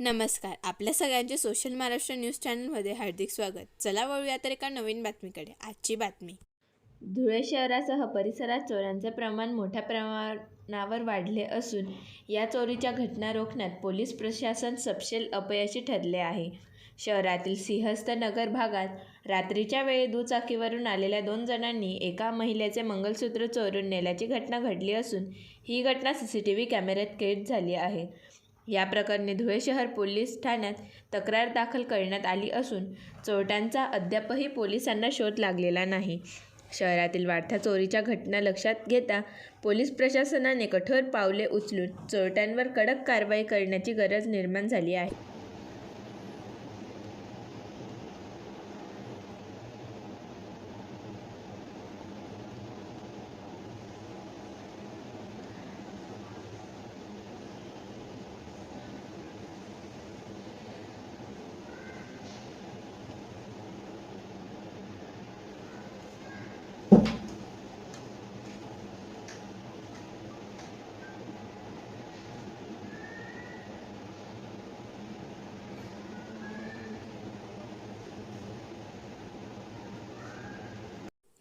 नमस्कार. आपल्या सगळ्यांचे सोशल महाराष्ट्र न्यूज चॅनलमध्ये हार्दिक स्वागत. चला वळूया तर एका नवीन बातमीकडे. आजची बातमी. धुळे शहरासह परिसरात चोरांचे प्रमाण मोठ्या प्रमाणावर वाढले असून या चोरीच्या घटना रोखण्यात पोलीस प्रशासन सपशेल अपयशी ठरले आहे. शहरातील सिंहस्थ नगर भागात रात्रीच्या वेळी दुचाकीवरून आलेल्या दोन जणांनी एका महिलेचे मंगलसूत्र चोरून नेल्याची घटना घडली असून ही घटना सी सी टी व्ही कॅमेऱ्यात कैद झाली आहे. या प्रकरणी धुळे शहर पोलीस ठाण्यात तक्रार दाखल करण्यात आली असून चोरट्यांचा अद्यापही पोलिसांना शोध लागलेला नाही. शहरातील वाढत्या चोरीच्या घटना लक्षात घेता पोलीस प्रशासनाने कठोर पावले उचलून चोरट्यांवर कडक कारवाई करण्याची गरज निर्माण झाली आहे.